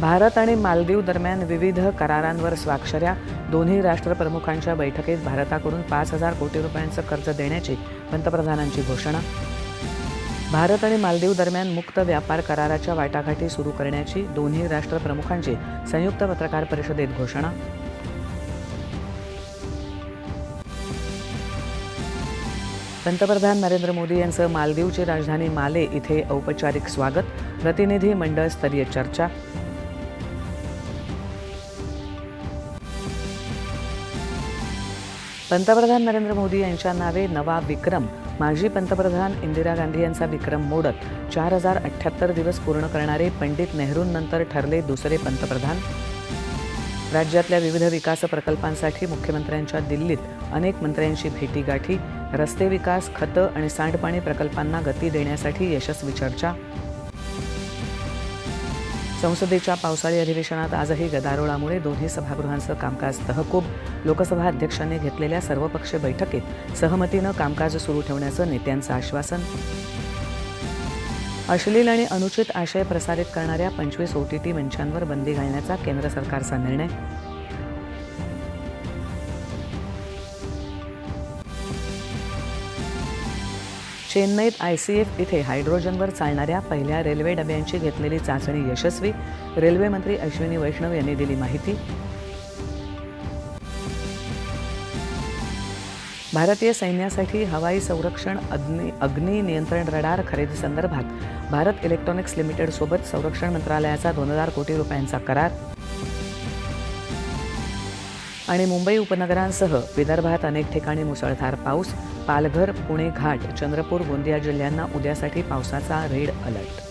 भारत आणि मालदीव दरम्यान विविध करारांवर स्वाक्षऱ्या. दोन्ही राष्ट्रप्रमुखांच्या बैठकीत भारताकडून पाच हजार कोटी रुपयांचं कर्ज देण्याची पंतप्रधानांची घोषणा. भारत आणि मालदीव दरम्यान मुक्त व्यापार कराराच्या वाटाघाटी सुरू करण्याची दोन्ही राष्ट्रप्रमुखांची संयुक्त पत्रकार परिषदेत घोषणा. पंतप्रधान नरेंद्र मोदी यांचं मालदीवची राजधानी माले इथे औपचारिक स्वागत. प्रतिनिधी मंडळ स्तरीय चर्चा. पंतप्रधान नरेंद्र मोदी यांच्या नावे नवा विक्रम. माजी पंतप्रधान इंदिरा गांधी यांचा विक्रम मोडत चार हजार अठ्ठ्याहत्तर दिवस पूर्ण करणारे पंडित नेहरूंनंतर ठरले दुसरे पंतप्रधान. राज्यातल्या विविध विकास प्रकल्पांसाठी मुख्यमंत्र्यांच्या दिल्लीत अनेक मंत्र्यांची भेटीगाठी रस्ते विकास खतं आणि सांडपाणी प्रकल्पांना गती देण्यासाठी यशस्वी चर्चा. संसदेच्या पावसाळी अधिवेशनात आजही गदारोळामुळे दोन्ही सभागृहांचं कामकाज तहकूब. लोकसभा अध्यक्षांनी घेतलेल्या सर्वपक्षीय बैठकीत सहमतीनं कामकाज सुरू ठेवण्याचं नेत्यांचं आश्वासन. अश्लील आणि अनुचित आशय प्रसारित करणाऱ्या पंचवीस ओ टी टी मंचांवर बंदी घालण्याचा केंद्र सरकारचा निर्णय. चेन्नईत आय सी एफ इथे हायड्रोजनवर चालणाऱ्या पहिल्या रेल्वे डब्यांची घेतलेली चाचणी यशस्वी. रेल्वेमंत्री अश्विनी वैष्णव यांनी दिली माहिती. भारतीय सैन्यासाठी हवाई संरक्षण अग्नि नियंत्रण रडार खरेदीसंदर्भात भारत इलेक्ट्रॉनिक्स लिमिटेडसोबत संरक्षण मंत्रालयाचा दोन हजार कोटी रुपयांचा करार. आणि मुंबई उपनगरांसह विदर्भात अनेक ठिकाणी मुसळधार पाऊस पालघर पुणे घाट चंद्रपूर गोंदिया जिल्ह्यांना उद्यासाठी पावसाचा रेड अलर्ट.